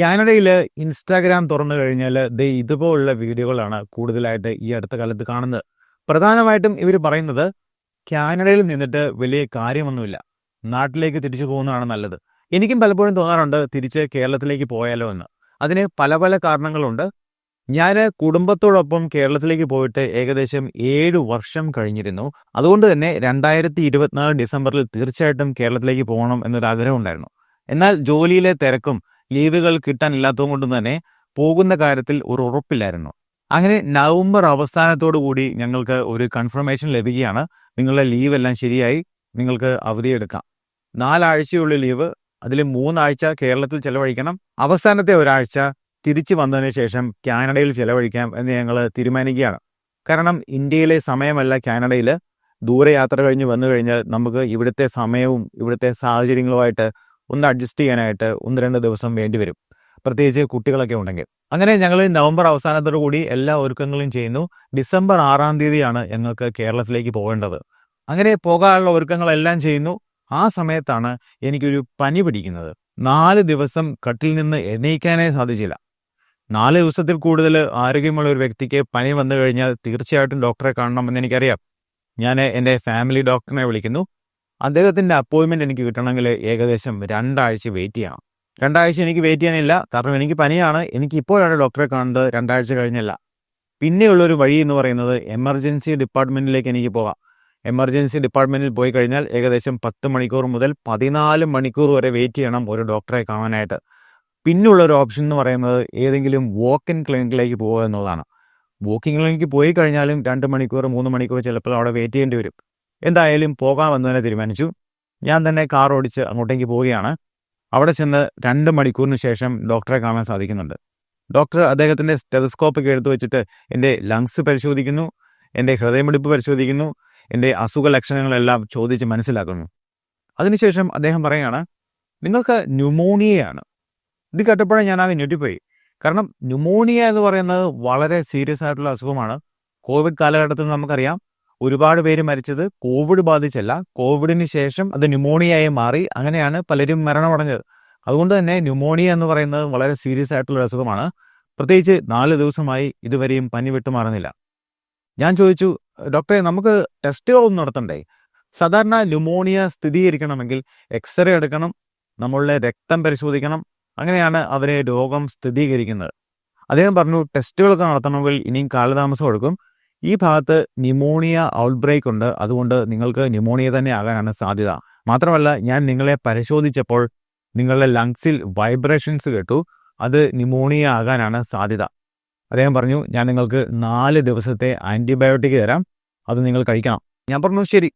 കാനഡയിൽ ഇൻസ്റ്റാഗ്രാം തുറന്നു കഴിഞ്ഞാൽ ദേ ഇതുപോലുള്ള വീഡിയോകളാണ് കൂടുതലായിട്ട് ഈ അടുത്ത കാലത്ത് കാണുന്നത്. പ്രധാനമായിട്ടും ഇവർ പറയുന്നത് കാനഡയിൽ നിന്നിട്ട് വലിയ കാര്യമൊന്നുമില്ല. നാട്ടിലേക്ക് തിരിച്ചു പോകുന്നതാണ് നല്ലത്. എനിക്കും പലപ്പോഴും തോന്നാറുണ്ട് തിരിച്ച് കേരളത്തിലേക്ക് പോയാലോ എന്ന്. അതിന് പല പല കാരണങ്ങളുണ്ട്. ഞാൻ കുടുംബത്തോടൊപ്പം കേരളത്തിലേക്ക് പോയിട്ട് ഏകദേശം ഏഴ് വർഷം കഴിഞ്ഞിരുന്നു. അതുകൊണ്ട് തന്നെ രണ്ടായിരത്തി ഇരുപത്തിനാല് ഡിസംബറിൽ തീർച്ചയായിട്ടും കേരളത്തിലേക്ക് പോകണം എന്നൊരു ആഗ്രഹം ഉണ്ടായിരുന്നു. എന്നാൽ ജോലിയിലെ തിരക്കും ലീവുകൾ കിട്ടാനില്ലാത്തത് കൊണ്ട് തന്നെ പോകുന്ന കാര്യത്തിൽ ഒരു ഉറപ്പില്ലായിരുന്നു. അങ്ങനെ നവംബർ അവസാനത്തോടു കൂടി ഞങ്ങൾക്ക് ഒരു കൺഫർമേഷൻ ലഭിക്കുകയാണ്. നിങ്ങളുടെ ലീവ് എല്ലാം ശരിയായി. നിങ്ങൾക്ക് അവധിയെടുക്കാം നാലാഴ്ചയുള്ള ലീവ് അതിൽ മൂന്നാഴ്ച കേരളത്തിൽ ചെലവഴിക്കണം. അവസാനത്തെ ഒരാഴ്ച തിരിച്ചു വന്നതിന് ശേഷം കാനഡയിൽ ചെലവഴിക്കാം എന്ന് ഞങ്ങൾ തീരുമാനിക്കുകയാണ്. കാരണം ഇന്ത്യയിലെ സമയമല്ല കാനഡയിൽ. ദൂരയാത്ര കഴിഞ്ഞ് വന്നു കഴിഞ്ഞാൽ നമുക്ക് ഇവിടുത്തെ സമയവും ഇവിടുത്തെ സാഹചര്യങ്ങളുമായിട്ട് ഒന്ന് അഡ്ജസ്റ്റ് ചെയ്യാനായിട്ട് ഒന്ന് രണ്ട് ദിവസം വേണ്ടി വരും. പ്രത്യേകിച്ച് കുട്ടികളൊക്കെ ഉണ്ടെങ്കിൽ. അങ്ങനെ ഞങ്ങൾ നവംബർ അവസാനത്തോടു കൂടി എല്ലാ ഒരുക്കങ്ങളും ചെയ്യുന്നു. ഡിസംബർ ആറാം തീയതിയാണ് ഞങ്ങൾക്ക് കേരളത്തിലേക്ക് പോകേണ്ടത്. അങ്ങനെ പോകാനുള്ള ഒരുക്കങ്ങളെല്ലാം ചെയ്യുന്നു. ആ സമയത്താണ് എനിക്കൊരു പനി പിടിക്കുന്നത്. നാല് ദിവസം കട്ടിൽ നിന്ന് എണീക്കാനേ സാധിച്ചില്ല. നാല് ദിവസത്തിൽ കൂടുതൽ ആരോഗ്യമുള്ള ഒരു വ്യക്തിക്ക് പനി വന്നു കഴിഞ്ഞാൽ തീർച്ചയായിട്ടും ഡോക്ടറെ കാണണമെന്ന് എനിക്കറിയാം. ഞാൻ എന്റെ ഫാമിലി ഡോക്ടറിനെ വിളിക്കുന്നു. അദ്ദേഹത്തിന്റെ അപ്പോയിൻമെന്റ് എനിക്ക് കിട്ടണമെങ്കിൽ ഏകദേശം രണ്ടാഴ്ച വെയിറ്റ് ചെയ്യണം. രണ്ടാഴ്ച എനിക്ക് വെയിറ്റ് ചെയ്യാനില്ല. കാരണം എനിക്ക് പനിയാണ്. എനിക്ക് ഇപ്പോഴാണ് ഡോക്ടറെ കാണുന്നത്. രണ്ടാഴ്ച കഴിഞ്ഞല്ല. പിന്നെയുള്ളൊരു വഴി എന്ന് പറയുന്നത് എമർജൻസി ഡിപ്പാർട്ട്മെന്റിലേക്ക് എനിക്ക് പോകാം. എമർജൻസി ഡിപ്പാർട്ട്മെന്റിൽ പോയി കഴിഞ്ഞാൽ ഏകദേശം പത്ത് മണിക്കൂർ മുതൽ പതിനാല് മണിക്കൂർ വരെ വെയിറ്റ് ചെയ്യണം ഒരു ഡോക്ടറെ കാണാനായിട്ട്. പിന്നുള്ള ഒരു ഓപ്ഷൻ എന്ന് പറയുന്നത് ഏതെങ്കിലും വോക്ക് ഇൻ ക്ലിനിക്കിലേക്ക് പോകുക എന്നുള്ളതാണ്. വോക്കിംഗ് ക്ലിനിക്കിൽ പോയി കഴിഞ്ഞാലും രണ്ട് മണിക്കൂർ മൂന്ന് മണിക്കൂർ ചിലപ്പോൾ അവിടെ വെയിറ്റ് ചെയ്യേണ്ടി വരും. എന്തായാലും പോകാമെന്ന് തന്നെ തീരുമാനിച്ചു. ഞാൻ തന്നെ കാർ ഓടിച്ച് അങ്ങോട്ടേക്ക് പോവുകയാണ്. അവിടെ ചെന്ന് രണ്ട് മണിക്കൂറിന് ശേഷം ഡോക്ടറെ കാണാൻ സാധിക്കുന്നുണ്ട്. ഡോക്ടർ അദ്ദേഹത്തിന്റെ സ്റ്റെതസ്കോപ്പ് ഒക്കെ എടുത്തു വെച്ചിട്ട് എന്റെ ലങ്സ് പരിശോധിക്കുന്നു എന്റെ ഹൃദയമിടിപ്പ് പരിശോധിക്കുന്നു എന്റെ അസുഖ ലക്ഷണങ്ങളെല്ലാം ചോദിച്ച് മനസ്സിലാക്കുന്നു. അതിനുശേഷം അദ്ദേഹം പറയുകയാണ് നിങ്ങൾക്ക് ന്യൂമോണിയയാണ്. ഇത് കേട്ടപ്പോഴേ ഞാൻ ആകെ ഞെട്ടിപ്പോയി. കാരണം ന്യൂമോണിയ എന്ന് പറയുന്നത് വളരെ സീരിയസ് ആയിട്ടുള്ള അസുഖമാണ്. കോവിഡ് കാലഘട്ടത്തിൽ നമുക്കറിയാം ഒരുപാട് പേര് മരിച്ചത് കോവിഡ് ബാധിച്ചല്ല. കോവിഡിന് ശേഷം അത് ന്യൂമോണിയയായി മാറി. അങ്ങനെയാണ് പലരും മരണമടഞ്ഞത്. അതുകൊണ്ട് തന്നെ ന്യൂമോണിയ എന്ന് പറയുന്നത് വളരെ സീരിയസ് ആയിട്ടുള്ള അസുഖമാണ്. പ്രത്യേകിച്ച് നാല് ദിവസമായി ഇതുവരെയും പനി വിട്ടുമാറുന്നില്ല ഞാൻ ചോദിച്ചു ഡോക്ടറെ നമുക്ക് ടെസ്റ്റുകളൊന്നും നടത്തണ്ടേ? സാധാരണ ന്യൂമോണിയ സ്ഥിരീകരിക്കണമെങ്കിൽ എക്സ്റേ എടുക്കണം നമ്മളുടെ രക്തം പരിശോധിക്കണം. അങ്ങനെയാണ് അവരെ രോഗം സ്ഥിരീകരിക്കുന്നത്. അദ്ദേഹം പറഞ്ഞു ടെസ്റ്റുകളൊക്കെ നടത്തണമെങ്കിൽ ഇനിയും കാലതാമസം എടുക്കും. ഈ ഭാഗത്ത് ന്യൂമോണിയ ഔട്ട്ബ്രേക്ക് ഉണ്ട്. അതുകൊണ്ട് നിങ്ങൾക്ക് ന്യൂമോണിയ തന്നെ ആകാനാണ് സാധ്യത. മാത്രമല്ല ഞാൻ നിങ്ങളെ പരിശോധിച്ചപ്പോൾ നിങ്ങളുടെ ലങ്സിൽ വൈബ്രേഷൻസ് കേട്ടു. അത് ന്യൂമോണിയ ആകാനാണ് സാധ്യത. അദ്ദേഹം പറഞ്ഞു ഞാൻ നിങ്ങൾക്ക് നാല് ദിവസത്തെ ആന്റിബയോട്ടിക് തരാം. അത് നിങ്ങൾ കഴിക്കണം. ഞാൻ പറഞ്ഞു ശരി.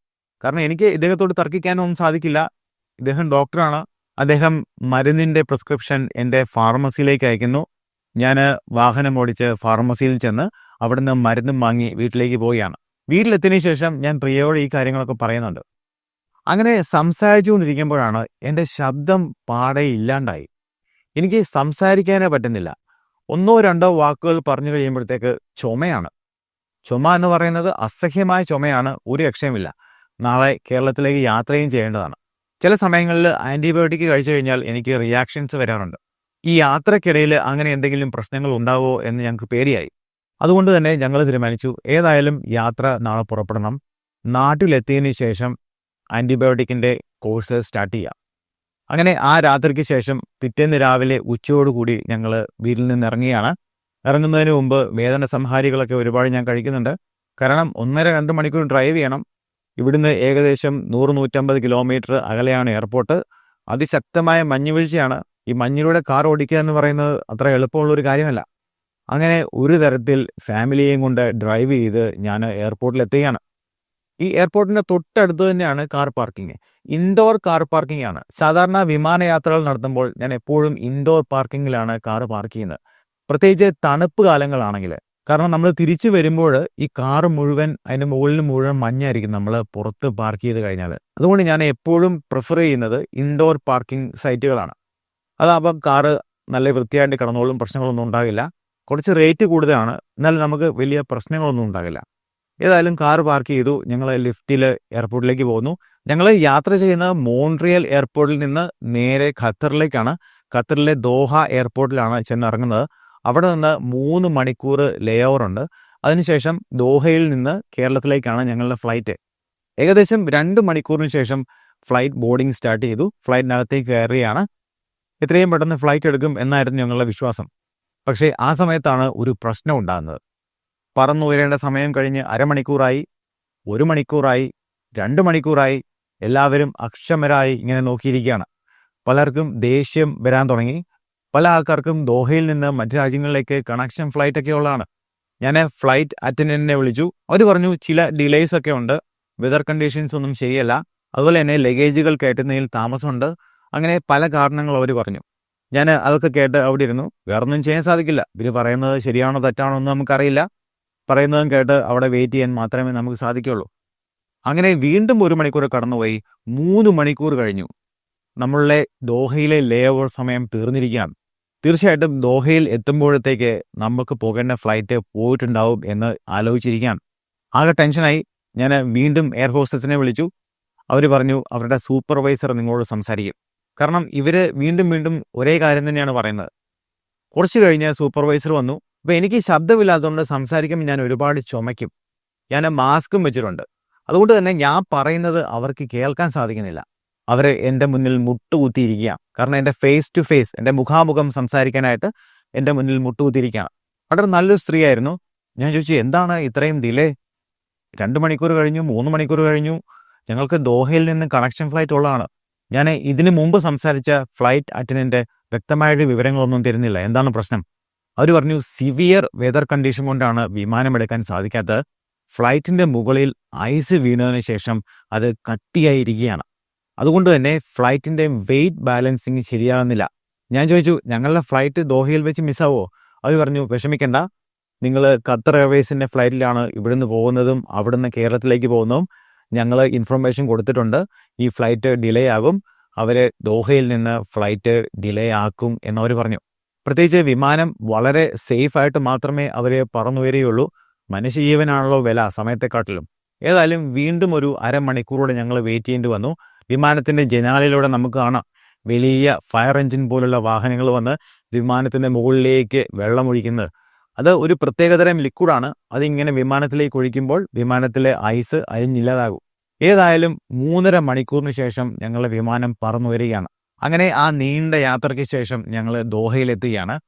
കാരണം എനിക്ക് ഇദ്ദേഹത്തോട് തർക്കിക്കാനൊന്നും സാധിക്കില്ല. ഇദ്ദേഹം ഡോക്ടറാണ് അദ്ദേഹം മരുന്നിന്റെ പ്രിസ്ക്രിപ്ഷൻ എന്റെ ഫാർമസിയിലേക്ക് അയക്കുന്നു. ഞാൻ വാഹനം ഓടിച്ച് ഫാർമസിയിൽ ചെന്ന് അവിടുന്ന് മരുന്നും വാങ്ങി വീട്ടിലേക്ക് പോവുകയാണ്. വീട്ടിലെത്തിയതിനു ശേഷം ഞാൻ പ്രിയയോട് ഈ കാര്യങ്ങളൊക്കെ പറയുന്നുണ്ട്. അങ്ങനെ സംസാരിച്ചുകൊണ്ടിരിക്കുമ്പോഴാണ് എന്റെ ശബ്ദം പാടെ ഇല്ലാണ്ടായി. എനിക്ക് സംസാരിക്കാനേ പറ്റുന്നില്ല. ഒന്നോ രണ്ടോ വാക്കുകൾ പറഞ്ഞു കഴിയുമ്പോഴത്തേക്ക് ചുമയാണ്. ചുമ എന്ന് പറയുന്നത് അസഹ്യമായ ചുമയാണ് ഒരു രക്ഷയുമില്ല. നാളെ കേരളത്തിലേക്ക് യാത്രയും ചെയ്യേണ്ടതാണ്. ചില സമയങ്ങളിൽ ആന്റിബയോട്ടിക് കഴിച്ചു കഴിഞ്ഞാൽ എനിക്ക് റിയാക്ഷൻസ് വരാറുണ്ട്. ഈ യാത്രക്കിടയിൽ അങ്ങനെ എന്തെങ്കിലും പ്രശ്നങ്ങൾ ഉണ്ടാവോ എന്ന് ഞങ്ങൾക്ക് പേടിയായി. അതുകൊണ്ട് തന്നെ ഞങ്ങൾ തീരുമാനിച്ചു ഏതായാലും യാത്ര നാളെ പുറപ്പെടണം. നാട്ടിലെത്തിയതിന് ശേഷം ആന്റിബയോട്ടിക്കിന്റെ കോഴ്സ് സ്റ്റാർട്ട് ചെയ്യാം. അങ്ങനെ ആ രാത്രിക്ക് ശേഷം പിറ്റേന്ന് രാവിലെ ഉച്ചയോടുകൂടി ഞങ്ങൾ വീട്ടിൽ നിന്ന് ഇറങ്ങിയാണ് ഇറങ്ങുന്നതിന് മുമ്പ് വേദന സംഹാരികളൊക്കെ ഒരുപാട് ഞാൻ കഴിക്കുന്നുണ്ട്. കാരണം ഒന്നര രണ്ട് മണിക്കൂർ ഡ്രൈവ് ചെയ്യണം. ഇവിടുന്ന് ഏകദേശം നൂറ് നൂറ്റമ്പത് കിലോമീറ്റർ അകലെയാണ് എയർപോർട്ട്. അതിശക്തമായ മഞ്ഞുവീഴ്ചയാണ്. ഈ മഞ്ഞിലൂടെ കാർ ഓടിക്കുക എന്ന് പറയുന്നത് അത്ര എളുപ്പമുള്ള ഒരു കാര്യമല്ല. അങ്ങനെ ഒരു തരത്തിൽ ഫാമിലിയെയും കൊണ്ട് ഡ്രൈവ് ചെയ്ത് ഞാൻ എയർപോർട്ടിൽ എത്തുകയാണ് ഈ എയർപോർട്ടിന്റെ തൊട്ടടുത്ത് തന്നെയാണ് car parking. Indoor car parking ആണ് സാധാരണ വിമാനയാത്രകൾ നടത്തുമ്പോൾ ഞാൻ എപ്പോഴും ഇൻഡോർ പാർക്കിങ്ങിലാണ് കാർ പാർക്ക് ചെയ്യുന്നത്. പ്രത്യേകിച്ച് തണുപ്പ് കാലങ്ങളാണെങ്കിൽ. കാരണം നമ്മൾ തിരിച്ചു വരുമ്പോൾ ഈ കാർ മുഴുവൻ അതിന്റെ മുകളിൽ മുഴുവൻ മഞ്ഞായിരിക്കും നമ്മൾ പുറത്ത് പാർക്ക് ചെയ്ത് കഴിഞ്ഞാൽ. അതുകൊണ്ട് ഞാൻ എപ്പോഴും പ്രിഫർ ചെയ്യുന്നത് ഇൻഡോർ പാർക്കിംഗ് സൈറ്റുകളാണ്. അതാകുമ്പം കാറ് നല്ല വൃത്തിയായിട്ട് കിടന്നോളും പ്രശ്നങ്ങളൊന്നും ഉണ്ടാകില്ല. കുറച്ച് റേറ്റ് കൂടുതലാണ്. എന്നാലും നമുക്ക് വലിയ പ്രശ്നങ്ങളൊന്നും ഉണ്ടാകില്ല. ഏതായാലും കാർ പാർക്ക് ചെയ്തു. ഞങ്ങൾ ലിഫ്റ്റിൽ എയർപോർട്ടിലേക്ക് പോകുന്നു. ഞങ്ങൾ യാത്ര ചെയ്യുന്ന മോൺട്രിയൽ എയർപോർട്ടിൽ നിന്ന് നേരെ ഖത്തറിലേക്കാണ്. ഖത്തറിലെ ദോഹ എയർപോർട്ടിലാണ് ചെന്നിറങ്ങുന്നത്. അവിടെ നിന്ന് മൂന്ന് മണിക്കൂർ ലേ ഉണ്ട്. അതിനുശേഷം ദോഹയിൽ നിന്ന് കേരളത്തിലേക്കാണ് ഞങ്ങളുടെ ഫ്ലൈറ്റ് ഏകദേശം രണ്ട് മണിക്കൂറിന് ശേഷം ഫ്ലൈറ്റ് ബോർഡിംഗ് സ്റ്റാർട്ട് ചെയ്തു. ഫ്ലൈറ്റിനകത്തേക്ക് കയറുകയാണ്. എത്രയും പെട്ടെന്ന് ഫ്ലൈറ്റ് എടുക്കും എന്നായിരുന്നു ഞങ്ങളുടെ വിശ്വാസം. പക്ഷേ ആ സമയത്താണ് ഒരു പ്രശ്നം ഉണ്ടാകുന്നത്. പറന്നുയരേണ്ട സമയം കഴിഞ്ഞ് അരമണിക്കൂറായി ഒരു മണിക്കൂറായി രണ്ട് മണിക്കൂറായി എല്ലാവരും അക്ഷമരായി ഇങ്ങനെ നോക്കിയിരിക്കുകയാണ്. പലർക്കും ദേഷ്യം വരാൻ തുടങ്ങി. പല ആൾക്കാർക്കും ദോഹയിൽ നിന്ന് മറ്റു രാജ്യങ്ങളിലേക്ക് കണക്ഷൻ ഫ്ലൈറ്റ് ഒക്കെ ഉള്ളതാണ്. ഞാൻ ഫ്ലൈറ്റ് അറ്റൻഡന്റിനെ വിളിച്ചു. അവർ പറഞ്ഞു ചില ഡിലേസ് ഒക്കെ ഉണ്ട്. വെതർ കണ്ടീഷൻസ് ഒന്നും ശരിയല്ല. അതുപോലെ തന്നെ ലഗേജുകൾ കയറ്റുന്നതിൽ താമസമുണ്ട്. അങ്ങനെ പല കാരണങ്ങൾ അവർ പറഞ്ഞു. ഞാൻ അതൊക്കെ കേട്ട് അവിടെ ഇരുന്നു. വേറൊന്നും ചെയ്യാൻ സാധിക്കില്ല. ഇവർ പറയുന്നത് ശരിയാണോ തെറ്റാണോ എന്ന് നമുക്കറിയില്ല. പറയുന്നതും കേട്ട് അവിടെ വെയിറ്റ് ചെയ്യാൻ മാത്രമേ നമുക്ക് സാധിക്കുള്ളൂ. അങ്ങനെ വീണ്ടും ഒരു മണിക്കൂർ കടന്നുപോയി. മൂന്ന് മണിക്കൂർ കഴിഞ്ഞു. നമ്മളുടെ ദോഹയിലെ ലേ ഓവർ സമയം തീർന്നിരിക്കുകയാണ്. തീർച്ചയായിട്ടും ദോഹയിൽ എത്തുമ്പോഴത്തേക്ക് നമുക്ക് പോകേണ്ട ഫ്ലൈറ്റ് പോയിട്ടുണ്ടാവും എന്ന് ആലോചിച്ചിരിക്കുകയാണ്. ആകെ ടെൻഷനായി. ഞാൻ വീണ്ടും എയർ ഹോസ്റ്റസിനെ വിളിച്ചു. അവർ പറഞ്ഞു അവരുടെ സൂപ്പർവൈസർ നിങ്ങളോട് സംസാരിക്കും. കാരണം ഇവർ വീണ്ടും വീണ്ടും ഒരേ കാര്യം തന്നെയാണ് പറയുന്നത്. കുറച്ച് കഴിഞ്ഞ് സൂപ്പർവൈസർ വന്നു. അപ്പോൾ എനിക്ക് ശബ്ദമില്ലാത്തതുകൊണ്ട് സംസാരിക്കുമ്പോൾ ഞാൻ ഒരുപാട് ചുമയ്ക്കും. ഞാൻ മാസ്കും വെച്ചിട്ടുണ്ട്. അതുകൊണ്ട് തന്നെ ഞാൻ പറയുന്നത് അവർക്ക് കേൾക്കാൻ സാധിക്കുന്നില്ല. അവർ എന്റെ മുന്നിൽ മുട്ടുകുത്തിയിരിക്കുക കാരണം എന്റെ ഫേസ് ടു ഫേസ് എന്റെ മുഖാമുഖം സംസാരിക്കാനായിട്ട് എന്റെ മുന്നിൽ മുട്ടുകുത്തിയിരിക്കുകയാണ്. വളരെ നല്ലൊരു സ്ത്രീയായിരുന്നു. ഞാൻ ചോദിച്ചു എന്താണ് ഇത്രയും ഡിലേ രണ്ട് മണിക്കൂർ കഴിഞ്ഞു മൂന്ന് മണിക്കൂർ കഴിഞ്ഞു. ഞങ്ങൾക്ക് ദോഹയിൽ നിന്ന് കണക്ഷൻ ഫ്ലൈറ്റ് ഉള്ളതാണ്. ഞാൻ ഇതിനു മുമ്പ് സംസാരിച്ച ഫ്ലൈറ്റ് അറ്റൻഡന്റ് വ്യക്തമായൊരു വിവരങ്ങളൊന്നും തരുന്നില്ല. എന്താണ് പ്രശ്നം? അവർ പറഞ്ഞു സിവിയർ വെതർ കണ്ടീഷൻ കൊണ്ടാണ് വിമാനമെടുക്കാൻ സാധിക്കാത്തത്. ഫ്ലൈറ്റിന്റെ മുകളിൽ ഐസ് വീണതിന് ശേഷം അത് കട്ടിയായിരിക്കുകയാണ്. അതുകൊണ്ട് തന്നെ ഫ്ലൈറ്റിന്റെ വെയിറ്റ് ബാലൻസിങ് ശരിയാകുന്നില്ല. ഞാൻ ചോദിച്ചു ഞങ്ങളുടെ ഫ്ലൈറ്റ് ദോഹയിൽ വെച്ച് മിസ്സാവോ? അവർ പറഞ്ഞു വിഷമിക്കണ്ട. നിങ്ങൾ ഖത്തർ എയർവേസിന്റെ ഫ്ലൈറ്റിലാണ് ഇവിടുന്ന് പോകുന്നതും അവിടുന്ന് കേരളത്തിലേക്ക് പോകുന്നതും ഞങ്ങൾ ഇൻഫർമേഷൻ കൊടുത്തിട്ടുണ്ട്. ഈ ഫ്ലൈറ്റ് ഡിലേ ആകും. അവർ ദോഹയിൽ നിന്ന് ഫ്ലൈറ്റ് ഡിലേ ആക്കും എന്നവർ പറഞ്ഞു. പ്രത്യേകിച്ച് വിമാനം വളരെ സേഫ് ആയിട്ട് മാത്രമേ അവർ പറന്നുയരുകയുള്ളൂ. മനുഷ്യജീവനാണല്ലോ വില സമയത്തെക്കാട്ടിലും. ഏതായാലും വീണ്ടും ഒരു അരമണിക്കൂറോടെ ഞങ്ങൾ വെയിറ്റ് ചെയ്യേണ്ടി വന്നു. വിമാനത്തിന്റെ ജനാലിലൂടെ നമുക്ക് കാണാം. വലിയ ഫയർ എഞ്ചിൻ പോലുള്ള വാഹനങ്ങൾ വന്ന് വിമാനത്തിന്റെ മുകളിലേക്ക് വെള്ളമൊഴിക്കുന്നത് അത് ഒരു പ്രത്യേകതരം ലിക്വിഡാണ് അതിങ്ങനെ വിമാനത്തിലേക്ക് ഒഴിക്കുമ്പോൾ വിമാനത്തിലെ ഐസ് അരിഞ്ഞില്ലാതാകും ഏതായാലും മൂന്നര മണിക്കൂറിന് ശേഷം ഞങ്ങളുടെ വിമാനം പറന്നു വരികയാണ്. അങ്ങനെ ആ നീണ്ട യാത്രയ്ക്ക് ശേഷം ഞങ്ങൾ ദോഹയിലെത്തുകയാണ്.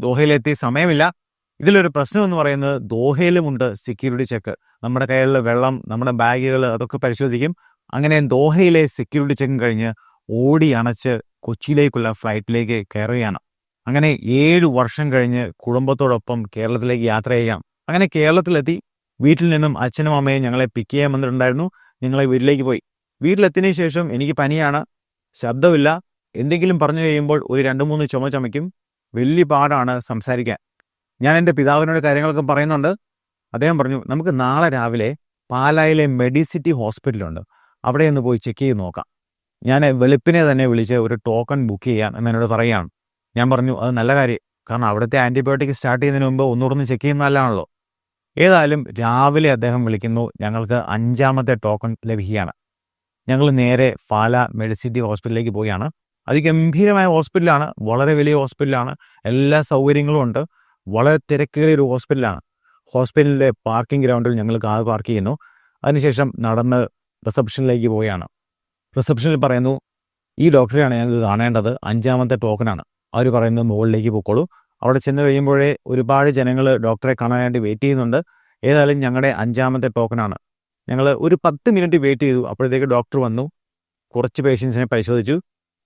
ദോഹയിലെത്തി സമയമില്ല. ഇതിലൊരു പ്രശ്നം എന്ന് പറയുന്നത് ദോഹയിലുമുണ്ട് സെക്യൂരിറ്റി ചെക്ക് നമ്മുടെ കയ്യിലുള്ള വെള്ളം നമ്മുടെ ബാഗുകൾ അതൊക്കെ പരിശോധിക്കും. അങ്ങനെ ദോഹയിലെ സെക്യൂരിറ്റി ചെക്കും കഴിഞ്ഞ് ഓടി അണച്ച് കൊച്ചിയിലേക്കുള്ള ഫ്ലൈറ്റിലേക്ക് കയറുകയാണ്. അങ്ങനെ ഏഴ് വർഷം കഴിഞ്ഞ് കുടുംബത്തോടൊപ്പം കേരളത്തിലേക്ക് യാത്ര ചെയ്യാം. അങ്ങനെ കേരളത്തിലെത്തി. വീട്ടിൽ നിന്നും അച്ഛനും അമ്മയും ഞങ്ങളെ പിക്ക് ചെയ്യാൻ വന്നിട്ടുണ്ടായിരുന്നു. ഞങ്ങളെ വീട്ടിലേക്ക് പോയി. വീട്ടിലെത്തിയതിനു ശേഷം എനിക്ക് പനിയാണ്. ശബ്ദമില്ല. എന്തെങ്കിലും പറഞ്ഞു കഴിയുമ്പോൾ ഒരു രണ്ട് മൂന്ന് ചുമ ചുമയ്ക്കും. വലിയ പാടാണ് സംസാരിക്കാൻ. ഞാൻ എന്റെ പിതാവിനോട് കാര്യങ്ങളൊക്കെ പറയുന്നുണ്ട്. അദ്ദേഹം പറഞ്ഞു നമുക്ക് നാളെ രാവിലെ പാലായിലെ മെഡിസിറ്റി ഹോസ്പിറ്റലുണ്ട്. അവിടെ ഒന്ന് പോയി ചെക്ക് ചെയ്ത് നോക്കാം. ഞാൻ വെളുപ്പിനെ തന്നെ വിളിച്ച് ഒരു ടോക്കൺ ബുക്ക് ചെയ്യാൻ എന്നോട് പറയുകയാണ്. ഞാൻ പറഞ്ഞു അത് നല്ല കാര്യം. കാരണം അവിടുത്തെ ആന്റിബയോട്ടിക് സ്റ്റാർട്ട് ചെയ്യുന്നതിന് മുമ്പ് ഒന്നുകൂടെ ചെക്ക് ചെയ്യുന്ന നല്ലതാണല്ലോ. ഏതായാലും രാവിലെ അദ്ദേഹം വിളിക്കുന്നു. ഞങ്ങൾക്ക് അഞ്ചാമത്തെ ടോക്കൺ ലഭിക്കുകയാണ്. ഞങ്ങൾ നേരെ പാല മെഡിസിറ്റി ഹോസ്പിറ്റലിലേക്ക് പോവുകയാണ്. അതിഗംഭീരമായ ഹോസ്പിറ്റലാണ്. വളരെ വലിയ ഹോസ്പിറ്റലാണ്. എല്ലാ സൗകര്യങ്ങളും ഉണ്ട്. വളരെ തിരക്കേറിയ ഒരു ഹോസ്പിറ്റലാണ്. ഹോസ്പിറ്റലിലെ പാർക്കിംഗ് ഗ്രൗണ്ടിൽ ഞങ്ങൾ കാർ പാർക്ക് ചെയ്യുന്നു. അതിനുശേഷം നടന്ന് റിസപ്ഷനിലേക്ക് പോവുകയാണ്. റിസപ്ഷനിൽ പറയുന്നു ഈ ഡോക്ടറെയാണ് ഞങ്ങൾക്ക് കാണേണ്ടത്. അഞ്ചാമത്തെ ടോക്കണാണ് അവർ പറയുന്നത് മുകളിലേക്ക് പോയിക്കോളൂ അവിടെ ചെന്ന് കഴിയുമ്പോഴേ ഒരുപാട് ജനങ്ങൾ ഡോക്ടറെ കാണാനായിട്ട് വെയിറ്റ് ചെയ്യുന്നുണ്ട്. ഏതായാലും ഞങ്ങളുടെ അഞ്ചാമത്തെ ടോക്കനാണ് ഞങ്ങൾ ഒരു പത്ത് മിനിറ്റ് വെയിറ്റ് ചെയ്തു. അപ്പോഴത്തേക്ക് ഡോക്ടർ വന്നു. കുറച്ച് പേഷ്യൻസിനെ പരിശോധിച്ചു.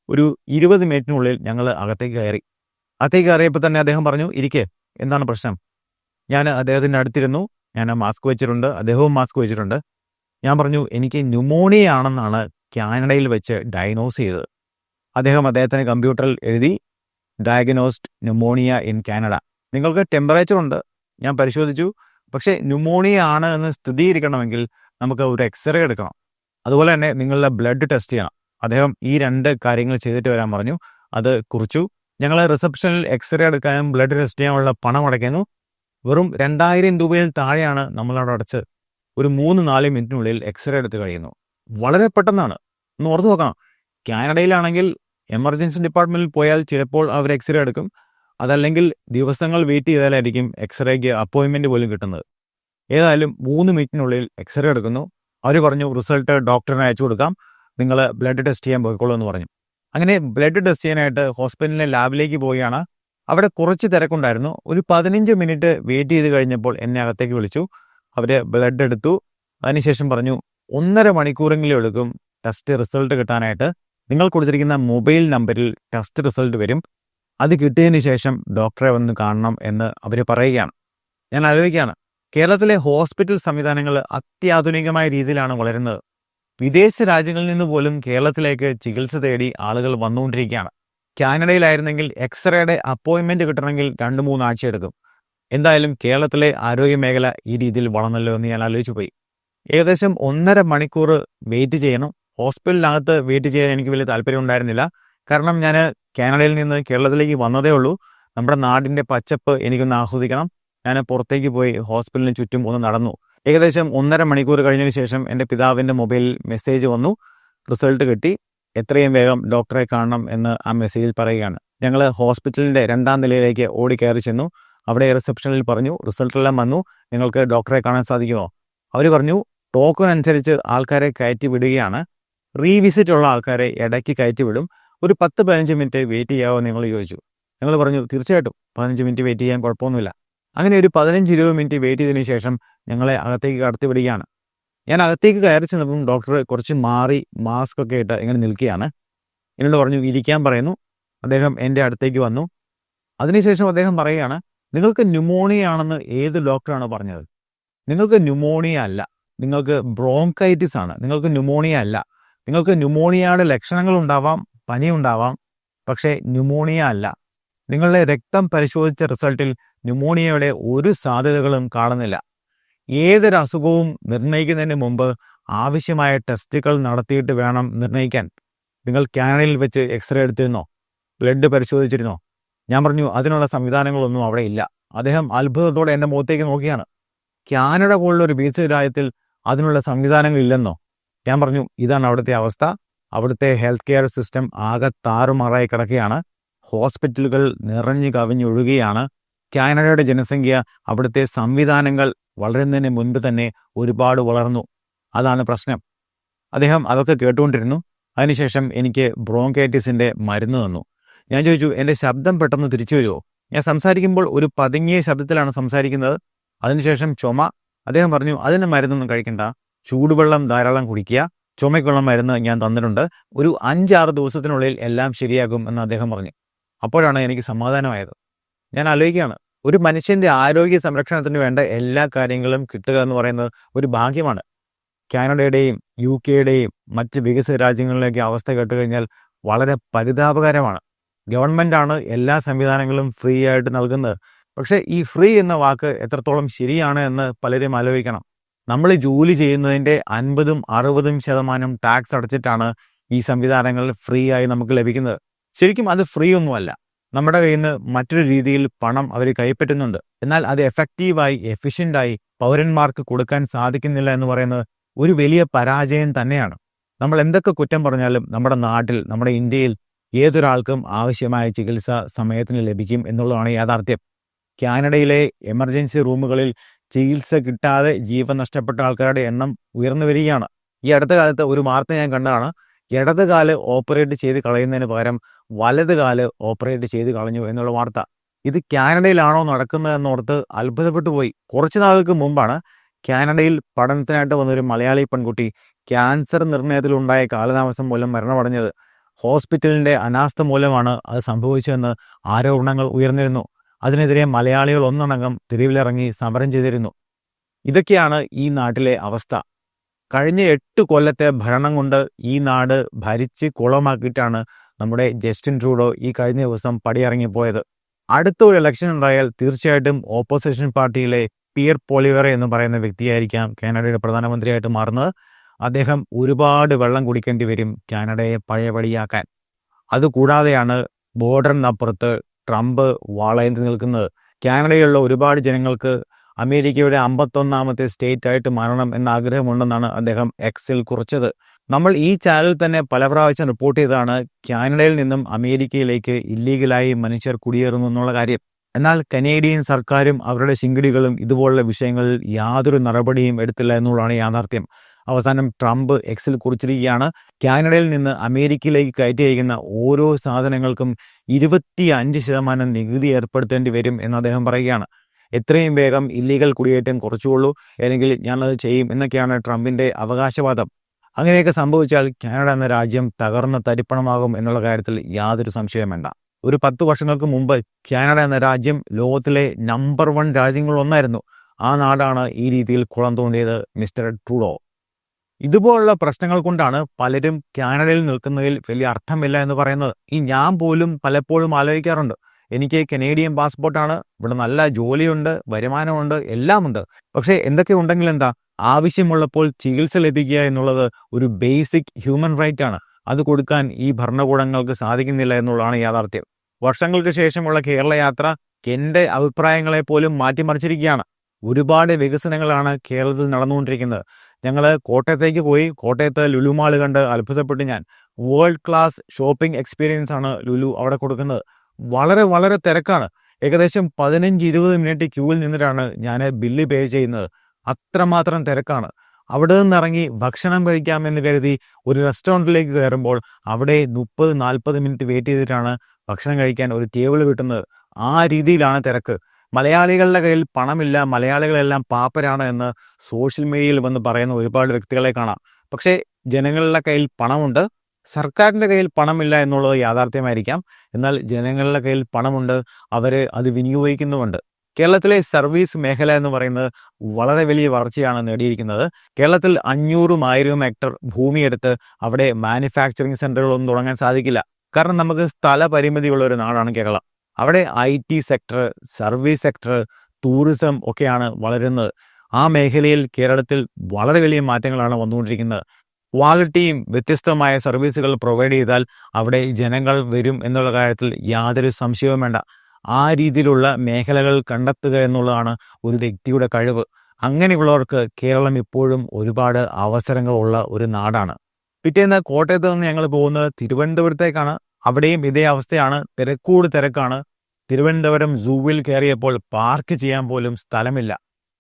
ഒരു ഇരുപത് മിനിറ്റിനുള്ളിൽ ഞങ്ങൾ അകത്തേക്ക് കയറി. അകത്തേക്ക് കയറിയപ്പോൾ തന്നെ അദ്ദേഹം പറഞ്ഞു ഇരിക്കേ. എന്താണ് പ്രശ്നം? ഞാൻ അദ്ദേഹത്തിന്റെ അടുത്തിരുന്നു. ഞാൻ മാസ്ക് വെച്ചിട്ടുണ്ട്. അദ്ദേഹവും മാസ്ക് വെച്ചിട്ടുണ്ട്. ഞാൻ പറഞ്ഞു എനിക്ക് ന്യൂമോണിയ ആണെന്നാണ് കാനഡയിൽ വെച്ച് ഡയഗ്നോസ് ചെയ്തത്. അദ്ദേഹം അദ്ദേഹത്തിന് കമ്പ്യൂട്ടറിൽ എഴുതി ഡയഗ്നോസ്ഡ് ന്യൂമോണിയ ഇൻ കാനഡ നിങ്ങൾക്ക് ടെമ്പറേച്ചർ ഉണ്ട് ഞാൻ പരിശോധിച്ചു. പക്ഷേ ന്യൂമോണിയ ആണ് എന്ന് സ്ഥിരീകരിക്കണമെങ്കിൽ നമുക്ക് ഒരു എക്സ്റേ എടുക്കണം. അതുപോലെ തന്നെ നിങ്ങളുടെ ബ്ലഡ് ടെസ്റ്റ് ചെയ്യണം. അദ്ദേഹം ഈ രണ്ട് കാര്യങ്ങൾ ചെയ്തിട്ട് വരാൻ പറഞ്ഞു. അത് കുറിച്ചു. ഞങ്ങൾ റിസപ്ഷനിൽ എക്സ്റേ എടുക്കാനും ബ്ലഡ് ടെസ്റ്റ് ചെയ്യാനുള്ള പണം അടയ്ക്കുന്നു. വെറും രണ്ടായിരം രൂപയിൽ താഴെയാണ് നമ്മളവിടെ അടച്ച് ഒരു മൂന്ന് നാല് മിനിറ്റിനുള്ളിൽ എക്സ്റേ എടുത്ത് കഴിയുന്നു. വളരെ പെട്ടെന്നാണ്. ഒന്ന് ഓർത്ത് നോക്കാം കാനഡയിലാണെങ്കിൽ എമർജൻസി ഡിപ്പാർട്ട്മെന്റിൽ പോയാൽ ചിലപ്പോൾ അവർ എക്സ്റേ എടുക്കും. അതല്ലെങ്കിൽ ദിവസങ്ങൾ വെയിറ്റ് ചെയ്താലായിരിക്കും എക്സ്റേക്ക് അപ്പോയിൻമെന്റ് പോലും കിട്ടുന്നത്. ഏതായാലും മൂന്ന് മിനിറ്റിനുള്ളിൽ എക്സ്റേ എടുക്കുന്നു. അവർ പറഞ്ഞു റിസൾട്ട് ഡോക്ടറിന് അയച്ചു കൊടുക്കാം. നിങ്ങൾ ബ്ലഡ് ടെസ്റ്റ് ചെയ്യാൻ പോയിക്കോളൂ എന്ന് പറഞ്ഞു. അങ്ങനെ ബ്ലഡ് ടെസ്റ്റ് ചെയ്യാനായിട്ട് ഹോസ്പിറ്റലിലെ ലാബിലേക്ക് പോവുകയാണ്. അവിടെ കുറച്ച് തിരക്കുണ്ടായിരുന്നു. ഒരു പതിനഞ്ച് മിനിറ്റ് വെയിറ്റ് ചെയ്ത് കഴിഞ്ഞപ്പോൾ എന്നെ അകത്തേക്ക് വിളിച്ചു. അവർ ബ്ലഡ് എടുത്തു. അതിനുശേഷം പറഞ്ഞു ഒന്നര മണിക്കൂറെങ്കിലും എടുക്കും ടെസ്റ്റ് റിസൾട്ട് കിട്ടാനായിട്ട്. നിങ്ങൾ കൊടുത്തിരിക്കുന്ന മൊബൈൽ നമ്പറിൽ ടെസ്റ്റ് റിസൾട്ട് വരും. അത് കിട്ടിയതിന് ശേഷം ഡോക്ടറെ വന്ന് കാണണം എന്ന് അവർ പറയുകയാണ്. ഞാൻ ആലോചിക്കുകയാണ്. കേരളത്തിലെ ഹോസ്പിറ്റൽ സംവിധാനങ്ങൾ അത്യാധുനികമായ രീതിയിലാണ് വളരുന്നത്. വിദേശ രാജ്യങ്ങളിൽ നിന്ന് പോലും കേരളത്തിലേക്ക് ചികിത്സ തേടി ആളുകൾ വന്നുകൊണ്ടിരിക്കുകയാണ്. കാനഡയിലായിരുന്നെങ്കിൽ എക്സ്റേയുടെ അപ്പോയിൻമെന്റ് കിട്ടണമെങ്കിൽ രണ്ട് മൂന്നാഴ്ച എടുക്കും. എന്തായാലും കേരളത്തിലെ ആരോഗ്യ മേഖല ഈ രീതിയിൽ വളർന്നല്ലോ എന്ന് ഞാൻ ആലോചിച്ചു പോയി. ഏകദേശം ഒന്നര മണിക്കൂർ വെയിറ്റ് ചെയ്യണം. ഹോസ്പിറ്റലിനകത്ത് വെയിറ്റ് ചെയ്യാൻ എനിക്ക് വലിയ താല്പര്യം ഉണ്ടായിരുന്നില്ല. കാരണം ഞാൻ കാനഡയിൽ നിന്ന് കേരളത്തിലേക്ക് വന്നതേ ഉള്ളൂ. നമ്മുടെ നാടിന്റെ പച്ചപ്പ് എനിക്കൊന്ന് ആസ്വദിക്കണം. ഞാൻ പുറത്തേക്ക് പോയി ഹോസ്പിറ്റലിന് ചുറ്റും ഒന്ന് നടന്നു. ഏകദേശം ഒന്നര മണിക്കൂർ കഴിഞ്ഞതിന് ശേഷം എന്റെ പിതാവിന്റെ മൊബൈലിൽ മെസ്സേജ് വന്നു. റിസൾട്ട് കിട്ടി. എത്രയും വേഗം ഡോക്ടറെ കാണണം എന്ന് ആ മെസ്സേജിൽ പറയുകയാണ്. ഞങ്ങൾ ഹോസ്പിറ്റലിന്റെ രണ്ടാം നിലയിലേക്ക് ഓടി കയറി ചെന്നു. അവിടെ റിസപ്ഷനിൽ പറഞ്ഞു റിസൾട്ടെല്ലാം വന്നു. നിങ്ങൾക്ക് ഡോക്ടറെ കാണാൻ സാധിക്കുമോ? അവർ പറഞ്ഞു ടോക്കൺ അനുസരിച്ച് ആൾക്കാരെ കയറ്റി വിടുകയാണ്. റീവിസിറ്റ് ഉള്ള ആൾക്കാരെ ഇടയ്ക്ക് കയറ്റി വിടും ഒരു പത്ത് പതിനഞ്ച് മിനിറ്റ് വെയിറ്റ് ചെയ്യാമോ നിങ്ങൾ ചോദിച്ചു. ഞങ്ങൾ പറഞ്ഞു തീർച്ചയായിട്ടും പതിനഞ്ച് മിനിറ്റ് വെയിറ്റ് ചെയ്യാൻ കുഴപ്പമൊന്നുമില്ല. അങ്ങനെ ഒരു പതിനഞ്ച് ഇരുപത് മിനിറ്റ് വെയിറ്റ് ചെയ്തതിന് ശേഷം ഞങ്ങളെ അകത്തേക്ക് കടത്തി വിടുകയാണ്. ഞാൻ അകത്തേക്ക് കയറി ചെന്നപ്പം ഡോക്ടർ കുറച്ച് മാറി മാസ്ക് ഒക്കെ ഇട്ട് ഇങ്ങനെ നിൽക്കുകയാണ്. എന്നോട് പറഞ്ഞു ഇരിക്കാൻ പറയുന്നു. അദ്ദേഹം എന്റെ അടുത്തേക്ക് വന്നു. അതിനുശേഷം അദ്ദേഹം പറയുകയാണ് നിങ്ങൾക്ക് ന്യൂമോണിയ ആണെന്ന് ഏത് ഡോക്ടറാണ് പറഞ്ഞത്? നിങ്ങൾക്ക് ന്യൂമോണിയ അല്ല. നിങ്ങൾക്ക് ബ്രോങ്കൈറ്റിസ് ആണ്. നിങ്ങൾക്ക് ന്യൂമോണിയ അല്ല. നിങ്ങൾക്ക് ന്യൂമോണിയയുടെ ലക്ഷണങ്ങൾ ഉണ്ടാവാം പനി ഉണ്ടാവാം പക്ഷേ ന്യൂമോണിയ അല്ല. നിങ്ങളുടെ രക്തം പരിശോധിച്ച റിസൾട്ടിൽ ന്യൂമോണിയയുടെ ഒരു സാധ്യതകളും കാണുന്നില്ല. ഏതൊരു അസുഖവും നിർണയിക്കുന്നതിന് മുമ്പ് ആവശ്യമായ ടെസ്റ്റുകൾ നടത്തിയിട്ട് വേണം നിർണയിക്കാൻ. നിങ്ങൾ കാനഡയിൽ വെച്ച് എക്സ്റേ എടുത്തിരുന്നോ? ബ്ലഡ് പരിശോധിച്ചിരുന്നോ? ഞാൻ പറഞ്ഞു അതിനുള്ള സംവിധാനങ്ങളൊന്നും അവിടെ ഇല്ല. അദ്ദേഹം അത്ഭുതത്തോടെ എന്റെ മുഖത്തേക്ക് നോക്കിയാണ്. കാനഡ പോലുള്ള ഒരു ബീച്ച് രാജ്യത്തിൽ അതിനുള്ള സംവിധാനങ്ങൾ ഇല്ലെന്നോ? ഞാൻ പറഞ്ഞു ഇതാണ് അവിടുത്തെ അവസ്ഥ. അവിടുത്തെ ഹെൽത്ത് കെയർ സിസ്റ്റം ആകെ താറുമാറായി കിടക്കുകയാണ്. ഹോസ്പിറ്റലുകൾ നിറഞ്ഞു കവിഞ്ഞൊഴുകുകയാണ്. കാനഡയുടെ ജനസംഖ്യ അവിടുത്തെ സംവിധാനങ്ങൾ വളരുന്നതിന് മുൻപ് തന്നെ ഒരുപാട് വളർന്നു. അതാണ് പ്രശ്നം. അദ്ദേഹം അതൊക്കെ കേട്ടുകൊണ്ടിരുന്നു. അതിനുശേഷം എനിക്ക് ബ്രോങ്കൈറ്റിസിന്റെ മരുന്ന് തന്നു. ഞാൻ ചോദിച്ചു എന്റെ ശബ്ദം പെട്ടെന്ന് തിരിച്ചു വരുമോ? ഞാൻ സംസാരിക്കുമ്പോൾ ഒരു പതുങ്ങിയ ശബ്ദത്തിലാണ് സംസാരിക്കുന്നത്. അതിനുശേഷം ചുമ. അദ്ദേഹം പറഞ്ഞു അതിന് മരുന്നൊന്നും കഴിക്കണ്ട. ചൂടുവെള്ളം ധാരാളം കുടിക്കുക ചുമയ്ക്കുള്ള മരുന്ന് ഞാൻ തന്നിട്ടുണ്ട്. ഒരു അഞ്ചാറ് ദിവസത്തിനുള്ളിൽ എല്ലാം ശരിയാകും എന്ന് അദ്ദേഹം പറഞ്ഞു. അപ്പോഴാണ് എനിക്ക് സമാധാനമായത്. ഞാൻ ആലോചിക്കുകയാണ് ഒരു മനുഷ്യന്റെ ആരോഗ്യ സംരക്ഷണത്തിന് വേണ്ട എല്ലാ കാര്യങ്ങളും കിട്ടുക എന്ന് പറയുന്നത് ഒരു ഭാഗ്യമാണ്. കാനഡയുടെയും യു കെയുടെയും മറ്റ് വികസിത രാജ്യങ്ങളിലേക്ക് അവസ്ഥ കേട്ട് കഴിഞ്ഞാൽ വളരെ പരിതാപകരമാണ്. ഗവൺമെന്റാണ് എല്ലാ സംവിധാനങ്ങളും ഫ്രീ ആയിട്ട് നൽകുന്നത്. പക്ഷേ ഈ ഫ്രീ എന്ന വാക്ക് എത്രത്തോളം ശരിയാണ് എന്ന് പലരും ആലോചിക്കണം. നമ്മൾ ജോലി ചെയ്യുന്നതിന്റെ അൻപതും അറുപതും ശതമാനം ടാക്സ് അടച്ചിട്ടാണ് ഈ സംവിധാനങ്ങൾ ഫ്രീ ആയി നമുക്ക് ലഭിക്കുന്നത്. ശരിക്കും അത് ഫ്രീ ഒന്നുമല്ല. നമ്മുടെ കയ്യിൽ നിന്ന് മറ്റൊരു രീതിയിൽ പണം അവർ കൈപ്പറ്റുന്നുണ്ട്. എന്നാൽ അത് എഫക്റ്റീവായി എഫിഷ്യന്റായി പൗരന്മാർക്ക് കൊടുക്കാൻ സാധിക്കുന്നില്ല എന്ന് പറയുന്നത് ഒരു വലിയ പരാജയം തന്നെയാണ്. നമ്മൾ എന്തൊക്കെ കുറ്റം പറഞ്ഞാലും നമ്മുടെ നാട്ടിൽ നമ്മുടെ ഇന്ത്യയിൽ ഏതൊരാൾക്കും ആവശ്യമായ ചികിത്സ സമയത്തിന് ലഭിക്കും എന്നുള്ളതാണ് യാഥാർത്ഥ്യം. കാനഡയിലെ എമർജൻസി റൂമുകളിൽ ചികിത്സ കിട്ടാതെ ജീവൻ നഷ്ടപ്പെട്ട ആൾക്കാരുടെ എണ്ണം ഉയർന്നു വരികയാണ്. ഈ അടുത്ത കാലത്ത് ഒരു വാർത്ത ഞാൻ കണ്ടതാണ്. ഇടത് കാൽ ഓപ്പറേറ്റ് ചെയ്ത് കളയുന്നതിന് പകരം വലത് കാൽ ഓപ്പറേറ്റ് ചെയ്ത് കളഞ്ഞു എന്നുള്ള വാർത്ത. ഇത് കാനഡയിലാണോ നടക്കുന്നതെന്നോർത്ത് അത്ഭുതപ്പെട്ടു പോയി. കുറച്ച് നാളുകൾക്ക് മുമ്പാണ് കാനഡയിൽ പഠനത്തിനായിട്ട് വന്നൊരു മലയാളി പെൺകുട്ടി ക്യാൻസർ നിർണയത്തിലുണ്ടായ കാലതാമസം മൂലം മരണമടഞ്ഞത്. ഹോസ്പിറ്റലിന്റെ അനാസ്ഥ മൂലമാണ് അത് സംഭവിച്ചതെന്ന് ആരോപണങ്ങൾ ഉയർന്നിരുന്നു. അതിനെതിരെ മലയാളികൾ ഒന്നടങ്കം തെരുവിലിറങ്ങി സമരം ചെയ്തിരുന്നു. ഇതൊക്കെയാണ് ഈ നാട്ടിലെ അവസ്ഥ. കഴിഞ്ഞ എട്ട് കൊല്ലത്തെ ഭരണം കൊണ്ട് ഈ നാട് ഭരിച്ച് കുളമാക്കിയിട്ടാണ് നമ്മുടെ ജസ്റ്റിൻ ട്രൂഡോ ഈ കഴിഞ്ഞ ദിവസം പടിയിറങ്ങിപ്പോയത്. അടുത്ത ഒരു ഇലക്ഷൻ ഉണ്ടായാൽ തീർച്ചയായിട്ടും ഓപ്പോസിഷൻ പാർട്ടിയിലെ പിയർ പോളിവറെ എന്ന് പറയുന്ന വ്യക്തിയായിരിക്കാം കാനഡയുടെ പ്രധാനമന്ത്രിയായിട്ട് മാറുന്നത്. അദ്ദേഹം ഒരുപാട് വെള്ളം കുടിക്കേണ്ടി വരും കാനഡയെ പഴയപടിയാക്കാൻ. അതുകൂടാതെയാണ് ബോർഡറിനപ്പുറത്ത് ട്രംപ് വാളയന്തി നിൽക്കുന്നത്. കാനഡയിലുള്ള ഒരുപാട് ജനങ്ങൾക്ക് അമേരിക്കയുടെ അമ്പത്തൊന്നാമത്തെ സ്റ്റേറ്റ് ആയിട്ട് മാറണം എന്ന ആഗ്രഹമുണ്ടെന്നാണ് അദ്ദേഹം എക്സിൽ കുറിച്ചത്. നമ്മൾ ഈ ചാനൽ തന്നെ പല പ്രാവശ്യം റിപ്പോർട്ട് ചെയ്തതാണ് കാനഡയിൽ നിന്നും അമേരിക്കയിലേക്ക് ഇല്ലീഗലായി മനുഷ്യർ കുടിയേറുന്നു എന്നുള്ള കാര്യം. എന്നാൽ കനേഡിയൻ സർക്കാരും അവരുടെ ശിങ്കിടികളും ഇതുപോലുള്ള വിഷയങ്ങളിൽ യാതൊരു നടപടിയും എടുത്തില്ല എന്നുള്ളതാണ് യാഥാർത്ഥ്യം. അവസാനം ട്രംപ് എക്സിൽ കുറിച്ചിരിക്കുകയാണ്. കാനഡയിൽ നിന്ന് അമേരിക്കയിലേക്ക് കയറ്റി അയക്കുന്ന ഓരോ സാധനങ്ങൾക്കും ഇരുപത്തി അഞ്ച് ശതമാനം നികുതി ഏർപ്പെടുത്തേണ്ടി വരും എന്ന് അദ്ദേഹം പറയുകയാണ്. എത്രയും വേഗം ഇല്ലീഗൽ കുടിയേറ്റം കുറച്ചുകൊള്ളൂ അല്ലെങ്കിൽ ഞാനത് ചെയ്യും എന്നൊക്കെയാണ് ട്രംപിന്റെ അവകാശവാദം. അങ്ങനെയൊക്കെ സംഭവിച്ചാൽ കാനഡ എന്ന രാജ്യം തകർന്ന തരിപ്പണമാകും എന്നുള്ള കാര്യത്തിൽ യാതൊരു സംശയം വേണ്ട. ഒരു പത്ത് വർഷങ്ങൾക്ക് മുമ്പ് കാനഡ എന്ന രാജ്യം ലോകത്തിലെ നമ്പർ വൺ രാജ്യങ്ങളിലൊന്നായിരുന്നു. ആ നാടാണ് ഈ രീതിയിൽ കുളം തോണ്ടിയത് മിസ്റ്റർ ട്രൂഡോ. ഇതുപോലുള്ള പ്രശ്നങ്ങൾ കൊണ്ടാണ് പലരും കാനഡയിൽ നിൽക്കുന്നതിൽ വലിയ അർത്ഥമില്ല എന്ന് പറയുന്നത്. ഈ ഞാൻ പോലും പലപ്പോഴും ആലോചിക്കാറുണ്ട്. എനിക്ക് കനേഡിയൻ പാസ്പോർട്ടാണ് ഇവിടെ നല്ല ജോലിയുണ്ട് വരുമാനമുണ്ട് എല്ലാമുണ്ട്. പക്ഷേ എന്തൊക്കെ ഉണ്ടെങ്കിൽ എന്താ? ആവശ്യമുള്ളപ്പോൾ ചികിത്സ ലഭിക്കുക എന്നുള്ളത് ഒരു ബേസിക് ഹ്യൂമൻ റൈറ്റ് ആണ്. അത് കൊടുക്കാൻ ഈ ഭരണകൂടങ്ങൾക്ക് സാധിക്കുന്നില്ല എന്നുള്ളതാണ് യാഥാർത്ഥ്യം. വർഷങ്ങൾക്ക് ശേഷമുള്ള കേരള യാത്ര എന്റെ അഭിപ്രായങ്ങളെ പോലും മാറ്റിമറിച്ചിരിക്കുകയാണ്. ഒരുപാട് വികസനങ്ങളാണ് കേരളത്തിൽ നടന്നുകൊണ്ടിരിക്കുന്നത്. ഞങ്ങൾ കോട്ടയത്തേക്ക് പോയി. കോട്ടയത്ത് ലുലുമാൾ കണ്ട് അത്ഭുതപ്പെട്ട് ഞാൻ. വേൾഡ് ക്ലാസ് ഷോപ്പിംഗ് എക്സ്പീരിയൻസ് ആണ് ലുലു അവിടെ കൊടുക്കുന്നത്. വളരെ വളരെ തിരക്കാണ്. ഏകദേശം പതിനഞ്ച് ഇരുപത് മിനിറ്റ് ക്യൂവിൽ നിന്നിട്ടാണ് ഞാൻ ബില്ല് പേ ചെയ്യുന്നത്. അത്രമാത്രം തിരക്കാണ്. അവിടെ നിന്നിറങ്ങി ഭക്ഷണം കഴിക്കാമെന്ന് കരുതി ഒരു റെസ്റ്റോറന്റിലേക്ക് കയറുമ്പോൾ അവിടെ മുപ്പത് നാൽപ്പത് മിനിറ്റ് വെയിറ്റ് ചെയ്തിട്ടാണ് ഭക്ഷണം കഴിക്കാൻ ഒരു ടേബിൾ കിട്ടുന്നത്. ആ രീതിയിലാണ് തിരക്ക്. മലയാളികളുടെ കയ്യിൽ പണമില്ല മലയാളികളെല്ലാം പാപ്പരാണ് എന്ന് സോഷ്യൽ മീഡിയയിൽ വന്ന് പറയുന്ന ഒരുപാട് വ്യക്തികളെ കാണാം. പക്ഷേ ജനങ്ങളുടെ കയ്യിൽ പണമുണ്ട് സർക്കാരിന്റെ കയ്യിൽ പണമില്ല എന്നുള്ളത് യാഥാർത്ഥ്യമായിരിക്കാം. എന്നാൽ ജനങ്ങളുടെ കയ്യിൽ പണമുണ്ട് അവർ അത് വിനിയോഗിക്കുന്നുമുണ്ട്. കേരളത്തിലെ സർവീസ് മേഖല എന്ന് പറയുന്നത് വളരെ വലിയ വളർച്ചയാണ് നേടിയിരിക്കുന്നത്. കേരളത്തിൽ അഞ്ഞൂറും ആയിരവും ഹെക്ടർ ഭൂമിയെടുത്ത് അവിടെ മാനുഫാക്ചറിങ് സെന്ററുകളൊന്നും തുടങ്ങാൻ സാധിക്കില്ല. കാരണം നമുക്ക് സ്ഥല പരിമിതിയുള്ള ഒരു നാടാണ് കേരളം. അവിടെ I T sector service sector tourism ഒക്കെയാണ് വളരുന്നത്. ആ മേഖലയിൽ കേരളത്തിൽ വളരെ വലിയ മാറ്റങ്ങളാണ് വന്നുകൊണ്ടിരിക്കുന്നത്. ക്വാളിറ്റിയും വ്യത്യസ്തമായ സർവീസുകൾ പ്രൊവൈഡ് ചെയ്താൽ അവിടെ ജനങ്ങൾ വരും എന്നുള്ള കാര്യത്തിൽ യാതൊരു സംശയവും വേണ്ട. ആ രീതിയിലുള്ള മേഖലകൾ കണ്ടെത്തുക എന്നുള്ളതാണ് ഒരു വ്യക്തിയുടെ കഴിവ്. അങ്ങനെയുള്ളവർക്ക് കേരളം ഇപ്പോഴും ഒരുപാട് അവസരങ്ങളുള്ള ഒരു നാടാണ്. പിറ്റേന്ന് കോട്ടയത്ത് നിന്ന് ഞങ്ങൾ പോകുന്നത് തിരുവനന്തപുരത്തേക്കാണ്. അവിടെയും ഇതേ അവസ്ഥയാണ്. തിരക്കൂട് തിരക്കാണ്. തിരുവനന്തപുരം സൂവിൽ കയറിയപ്പോൾ പാർക്ക് ചെയ്യാൻ പോലും സ്ഥലമില്ല.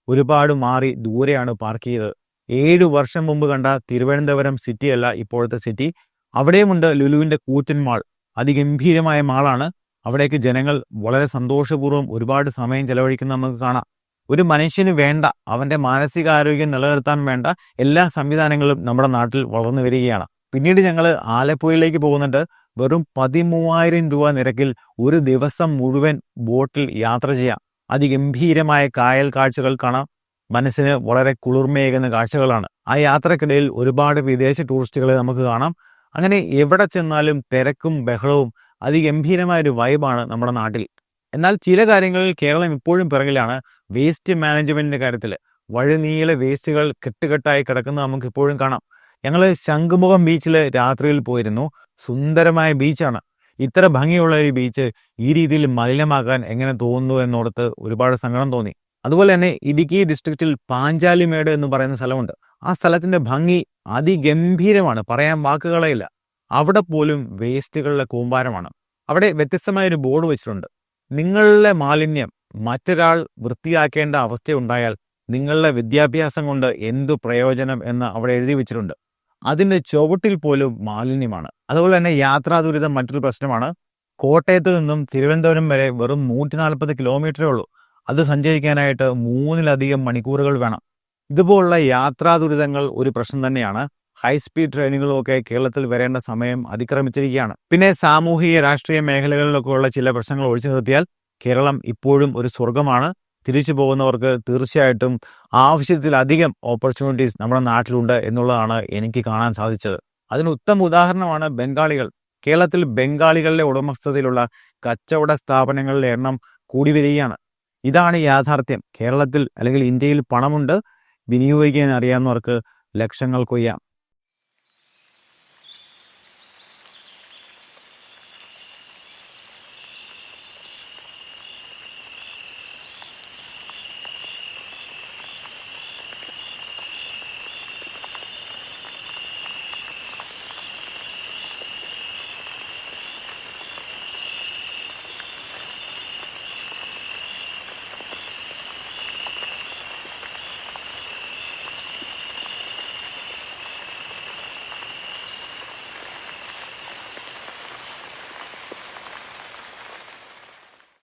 ഒരുപാട് മാറി ദൂരെയാണ് പാർക്ക് ചെയ്തത്. ഏഴു വർഷം മുമ്പ് കണ്ട തിരുവനന്തപുരം സിറ്റിയല്ല ഇപ്പോഴത്തെ സിറ്റി. അവിടെയുമുണ്ട് ലുലുവിന്റെ കൂറ്റൻ മാൾ. അതിഗംഭീരമായ മാളാണ്. അവിടേക്ക് ജനങ്ങൾ വളരെ സന്തോഷപൂർവം ഒരുപാട് സമയം ചെലവഴിക്കുന്ന നമുക്ക് കാണാം. ഒരു മനുഷ്യന് വേണ്ട അവന്റെ മാനസികാരോഗ്യം നിലനിർത്താൻ വേണ്ട എല്ലാ സംവിധാനങ്ങളും നമ്മുടെ നാട്ടിൽ വളർന്നു വരികയാണ്. പിന്നീട് ഞങ്ങൾ ആലപ്പുഴയിലേക്ക് പോകുന്നുണ്ട്. വെറും പതിമൂവായിരം രൂപ നിരക്കിൽ ഒരു ദിവസം മുഴുവൻ ബോട്ടിൽ യാത്ര ചെയ്യാം. അതിഗംഭീരമായ കായൽ കാഴ്ചകൾ കാണാം. മനസ്സിന് വളരെ കുളിർമയേകുന്ന കാഴ്ചകളാണ്. ആ യാത്രക്കിടയിൽ ഒരുപാട് വിദേശ ടൂറിസ്റ്റുകളെ നമുക്ക് കാണാം. അങ്ങനെ എവിടെ ചെന്നാലും തിരക്കും ബഹളവും അതിഗംഭീരമായ ഒരു വൈബാണ് നമ്മുടെ നാട്ടിൽ. എന്നാൽ ചില കാര്യങ്ങളിൽ കേരളം ഇപ്പോഴും പിറകിലാണ്. വേസ്റ്റ് മാനേജ്മെന്റിന്റെ കാര്യത്തിൽ വഴിനീളെ വേസ്റ്റുകൾ കെട്ടുകെട്ടായി കിടക്കുന്നത് നമുക്ക് ഇപ്പോഴും കാണാം. ഞങ്ങൾ ശംഖുമുഖം ബീച്ചിൽ രാത്രിയിൽ പോയിരുന്നു. സുന്ദരമായ ബീച്ചാണ്. ഇത്ര ഭംഗിയുള്ള ഒരു ബീച്ച് ഈ രീതിയിൽ മലിനമാക്കാൻ എങ്ങനെ തോന്നുന്നു എന്നോടത്ത് ഒരുപാട് സങ്കടം തോന്നി. അതുപോലെ തന്നെ ഇടുക്കി ഡിസ്ട്രിക്റ്റിൽ പാഞ്ചാലിമേട് എന്ന് പറയുന്ന സ്ഥലമുണ്ട്. ആ സ്ഥലത്തിന്റെ ഭംഗി അതിഗംഭീരമാണ്. പറയാൻ വാക്കുകളേയില്ല. അവിടെ പോലും വേസ്റ്റുകളുടെ കൂമ്പാരമാണ്. അവിടെ വ്യത്യസ്തമായ ഒരു ബോർഡ് വെച്ചിട്ടുണ്ട്. നിങ്ങളുടെ മാലിന്യം മറ്റൊരാൾ വൃത്തിയാക്കേണ്ട അവസ്ഥയുണ്ടായാൽ നിങ്ങളുടെ വിദ്യാഭ്യാസം കൊണ്ട് എന്തു പ്രയോജനം എന്ന് അവിടെ എഴുതി വെച്ചിട്ടുണ്ട്. അതിന്റെ ചുവട്ടിൽ പോലും മാലിന്യമാണ്. അതുപോലെ തന്നെ യാത്രാ ദുരിതം മറ്റൊരു പ്രശ്നമാണ്. കോട്ടയത്ത് നിന്നും തിരുവനന്തപുരം വരെ വെറും നൂറ്റി നാൽപ്പത് കിലോമീറ്ററേ ഉള്ളൂ. അത് സഞ്ചരിക്കാനായിട്ട് മൂന്നിലധികം മണിക്കൂറുകൾ വേണം. ഇതുപോലുള്ള യാത്രാ ദുരിതങ്ങൾ ഒരു പ്രശ്നം തന്നെയാണ്. ഹൈസ്പീഡ് സ്പീഡ് ഒക്കെ കേരളത്തിൽ വരേണ്ട സമയം അതിക്രമിച്ചിരിക്കുകയാണ്. പിന്നെ സാമൂഹിക രാഷ്ട്രീയ മേഖലകളിലൊക്കെ ഉള്ള ചില പ്രശ്നങ്ങൾ ഒഴിച്ചു നിർത്തിയാൽ കേരളം ഇപ്പോഴും ഒരു സ്വർഗമാണ് തിരിച്ചു പോകുന്നവർക്ക് തീർച്ചയായിട്ടും ആവശ്യത്തിലധികം ഓപ്പർച്യൂണിറ്റീസ് നമ്മുടെ നാട്ടിലുണ്ട് എന്നുള്ളതാണ് എനിക്ക് കാണാൻ സാധിച്ചത്. അതിന് ഉത്തമ ഉദാഹരണമാണ് ബംഗാളികൾ. കേരളത്തിൽ ബംഗാളികളുടെ ഉടമസ്ഥതയിലുള്ള കച്ചവട സ്ഥാപനങ്ങളുടെ എണ്ണം കൂടി വരികയാണ്. ഇതാണ് യാഥാർത്ഥ്യം. കേരളത്തിൽ അല്ലെങ്കിൽ ഇന്ത്യയിൽ പണമുണ്ട്. വിനിയോഗിക്കാൻ അറിയാവുന്നവർക്ക് ലക്ഷങ്ങൾ കൊയ്യാം